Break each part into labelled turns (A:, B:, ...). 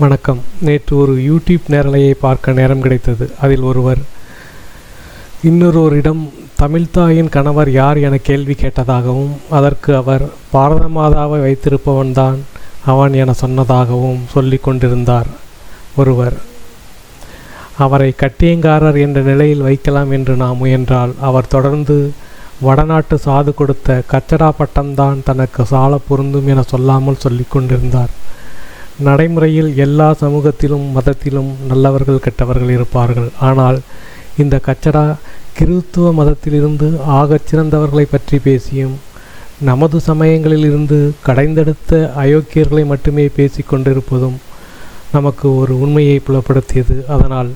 A: வணக்கம். நேற்று ஒரு யூடியூப் நேரலையை பார்க்க நேரம் கிடைத்தது. அதில் ஒருவர் இன்னொருவரிடம் தமிழ்தாயின் கணவர் யார் என கேள்வி கேட்டதாகவும் அதற்கு அவர் பாரத மாதாவை வைத்திருப்பவன்தான் அவன் என சொன்னதாகவும் சொல்லிக் கொண்டிருந்தார். ஒருவர் அவரை கட்டியங்காரர் என்ற நிலையில் வைக்கலாம் என்று நாம் முயன்றால் அவர் தொடர்ந்து வடநாட்டு சாது கொடுத்த கச்சடா பட்டம்தான் தனக்கு சால பொருந்தும் என சொல்லாமல் சொல்லி கொண்டிருந்தார். நடைமுறையில் எல்லா சமூகத்திலும் மதத்திலும் நல்லவர்கள் கெட்டவர்கள் இருப்பார்கள். ஆனால் இந்த கச்சடா கிறிஸ்துவ மதத்திலிருந்து ஆகச் சிறந்தவர்களை பற்றி பேசியும் நமது சமயங்களில் இருந்து கடைந்தெடுத்த அயோக்கியர்களை மட்டுமே பேசி கொண்டிருப்பதும் நமக்கு ஒரு உண்மையை புலப்படுத்தியது. அதனால்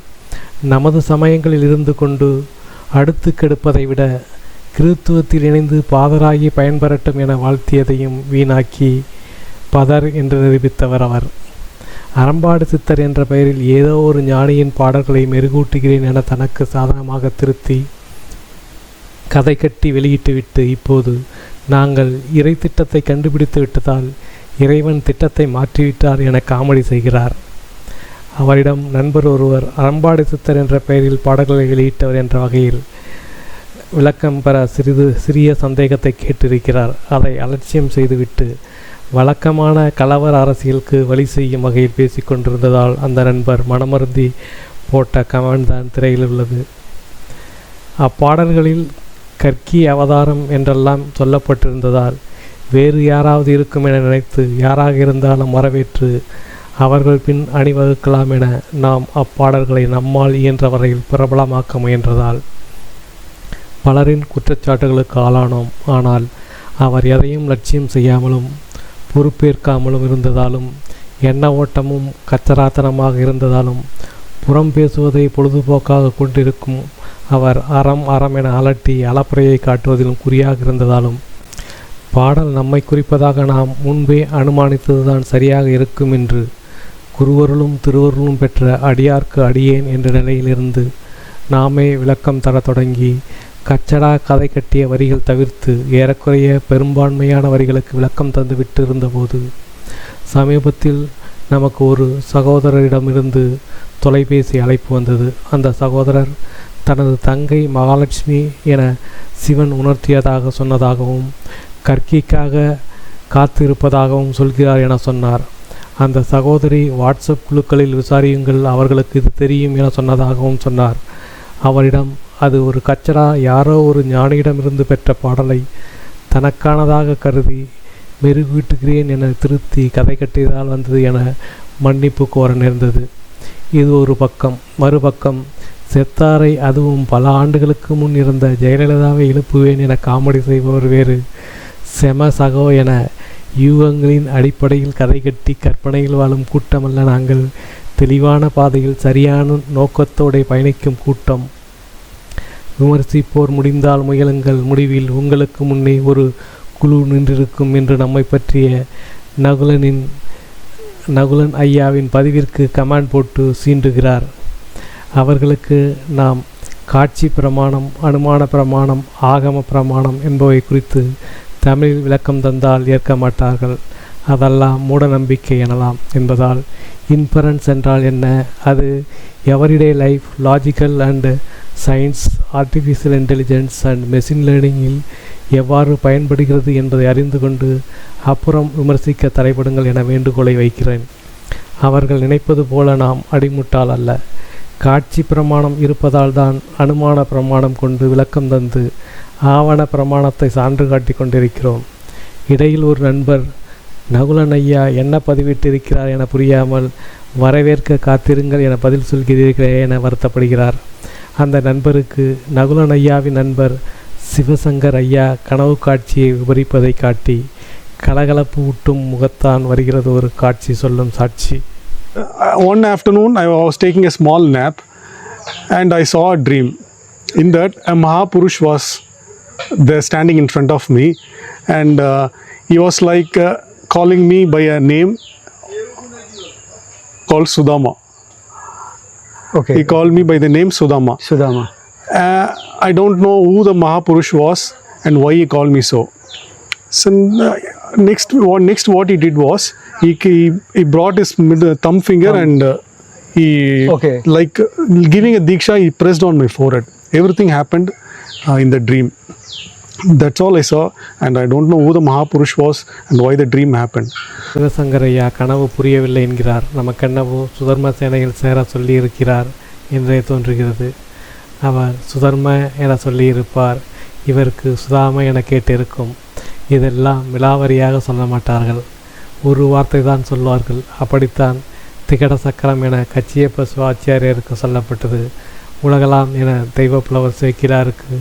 A: நமது சமயங்களில் இருந்து கொண்டு அடுத்து கெடுப்பதை விட கிறித்துவத்தில் இணைந்து பாதராகி பயன்பெறட்டும் என வாழ்த்தியதையும் வீணாக்கி பதர் என்று நிரூபித்தவர் அவர். அறம்பாடு சித்தர் என்ற பெயரில் ஏதோ ஒரு ஞானியின் பாடல்களை மெருகூட்டுகிறேன் என தனக்கு சாதகமாக திருத்தி கதை கட்டி வெளியிட்டுவிட்டு இப்போது நாங்கள் இறை திட்டத்தை கண்டுபிடித்து விட்டதால் இறைவன் திட்டத்தை மாற்றிவிட்டார் என காமெடி செய்கிறார். அவரிடம் நண்பர் ஒருவர் அறம்பாடு சித்தர் என்ற பெயரில் பாடல்களை வெளியிட்டவர் என்ற வகையில் விளக்கம் பெற சிறிது சிறிய சந்தேகத்தை கேட்டிருக்கிறார். அதை அலட்சியம் செய்துவிட்டு வழக்கமான கலவர அரசியலுக்கு வழி செய்யும் வகையில் பேசிக்கொண்டிருந்ததால் அந்த நண்பர் மனமருந்தி போட்ட கமெண்ட் தான் திரையில் உள்ளது. அப்பாடல்களில் கற்கி அவதாரம் என்றெல்லாம் சொல்லப்பட்டிருந்ததால் வேறு யாராவது இருக்கும் என நினைத்து யாராக இருந்தாலும் வரவேற்று அவர்கள் பின் அணிவகுக்கலாம் என நாம் அப்பாடல்களை நம்மால் இயன்ற வரையில் பிரபலமாக்க முயன்றதால் பலரின் குற்றச்சாட்டுகளுக்கு ஆளானோம். ஆனால் அவர் எதையும் லட்சியம் செய்யாமலும் பொறுப்பேற்காமலும் இருந்ததாலும் எண்ண ஓட்டமும் கச்சராத்தனமாக இருந்ததாலும் புறம் பேசுவதை பொழுதுபோக்காக கொண்டிருக்கும் அவர் அறம் அறம் என அலட்டி அலப்புறையை காட்டுவதிலும் குறியாக இருந்ததாலும் பாடல் நம்மை குறிப்பதாக நாம் முன்பே அனுமானித்ததுதான் சரியாக இருக்கும் என்று குருவருளும் திருவருளும் பெற்ற அடியார்க்கு அடியேன் என்ற நிலையிலிருந்து நாமே விளக்கம் தரத் தொடங்கி கச்சடா கதை கட்டிய வரிகள் தவிர்த்து ஏறக்குறைய பெரும்பான்மையான வரிகளுக்கு விளக்கம் தந்து விட்டிருந்தபோது சமீபத்தில் நமக்கு ஒரு சகோதரரிடமிருந்து தொலைபேசி அழைப்பு வந்தது. அந்த சகோதரர் தனது தங்கை மகாலட்சுமி என சிவன் உணர்த்தியதாக சொன்னதாகவும் கற்கிக்காக காத்திருப்பதாகவும் சொல்கிறார் என சொன்னார். அந்த சகோதரி வாட்ஸ்அப் குழுக்களில் விசாரியுங்கள் அவர்களுக்கு இது தெரியும் என சொன்னதாகவும் சொன்னார். அவரிடம் அது ஒரு கச்சரா யாரோ ஒரு ஞானியிடமிருந்து பெற்ற பாடலை தனக்கானதாக கருதி மெருகூட்டுகிறேன் என திருத்தி கதை கட்டியதால் வந்தது என மன்னிப்பு கோர நேர்ந்தது. இது ஒரு பக்கம். மறுபக்கம் செத்தாரை அதுவும் பல ஆண்டுகளுக்கு முன் இருந்த ஜெயலலிதாவை எழுப்புவேன் என காமெடி செய்பவர் வேறு. செம சகோ என யூகங்களின் அடிப்படையில் கதை கட்டி கற்பனையில் வாழும் கூட்டமல்ல நாங்கள். தெளிவான பாதையில் சரியான நோக்கத்தோடு பயணிக்கும் கூட்டம். விமர்சிப்போர் முடிந்தால் முயலுங்கள். முடிவில் உங்களுக்கு முன்னே ஒரு குழு நின்றிருக்கும் என்று நம்மை பற்றிய நகுலனின் நகுலன் ஐயாவின் பதிவிற்கு கமெண்ட் போட்டு சீண்டுகிறார். அவர்களுக்கு நாம் காட்சி பிரமாணம் அனுமான பிரமாணம் ஆகம பிரமாணம் என்பவை குறித்து தமிழில் விளக்கம் தந்தால் ஏற்க மாட்டார்கள். அதெல்லாம் மூட நம்பிக்கை எனலாம் என்பதால் இன்ஃபரன்ஸ் என்றால் என்ன? அது everyday life logical and science artificial intelligence and machine லேர்னிங்கில் எவ்வாறு பயன்படுகிறது என்பதை அறிந்து கொண்டு அப்புறம் விமர்சிக்க தலைப்படுங்கள் என வேண்டுகோளை வைக்கிறேன். அவர்கள் நினைப்பது போல நாம் அடிமுட்டால் அல்ல. காட்சி பிரமாணம் இருப்பதால் தான் அனுமான பிரமாணம் கொண்டு விளக்கம் தந்து ஆவண பிரமாணத்தை சான்று காட்டி கொண்டிருக்கிறோம். இடையில் ஒரு நண்பர் நகுலன் ஐயா என்ன பதிவிட்டிருக்கிறார் என புரியாமல் வரவேற்க காத்திருங்கள் என பதில் சொல்கிறீர்களே என வருத்தப்படுகிறார். அந்த நண்பருக்கு நகுலன் ஐயாவின் நண்பர் சிவசங்கர் ஐயா கனவு காட்சியை விபரிப்பதை காட்டி கலகலப்பு ஊட்டும் முகத்தான் வருகிறது ஒரு காட்சி சொல்லும் சாட்சி
B: one afternoon I was taking a small nap and I saw a dream in that a Mahapurush was the standing in front of me and he was like calling me by a name call Sudama
C: Okay.
B: He called me by the name Sudama.
C: Sudama.
B: Uh, I don't know who the Mahapurush was and why he called me so. So uh, next, what next what he did was he, he, he brought his mid, thumb finger and uh, he
C: Okay.
B: like uh, giving a diksha he pressed on my forehead everything happened uh, in the dream that's all i saw and i don't know who the mahapurush was and why the dream happened.
A: Sivasankaraiah கனவு புரியவில்லை என்கிறார். நமக்கென்னவோ சுதர்ம சேனையில் சேர சொல்லியிருக்கிறார் என்றே தோன்றுகிறது. அவர் சுதர்ம என சொல்லியிருப்பார். இவருக்கு சுதாம என கேட்டிருக்கும். இதெல்லாம் விலாவரியாக சொல்ல மாட்டார்கள். ஒரு வார்த்தை தான் சொல்வார்கள். அப்படித்தான் திகட சக்கரம் என கச்சியப்ப சிவாச்சாரியருக்கு சொல்லப்பட்டது. உலகலாம் என தெய்வப்புலவர் சேக்கிலாருக்கு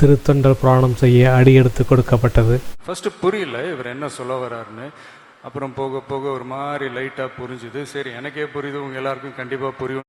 A: திருத்தொண்டர் புராணம் செய்ய அடியெடுத்து கொடுக்கப்பட்டது.
D: ஃபர்ஸ்ட் புரியல இவர் என்ன சொல்ல வர்றாருன்னு அப்புறம் போக போக ஒரு மாதிரி லைட்டாக புரிஞ்சுது. சரி எனக்கே புரியுது உங்க எல்லாருக்கும் கண்டிப்பாக புரியும்.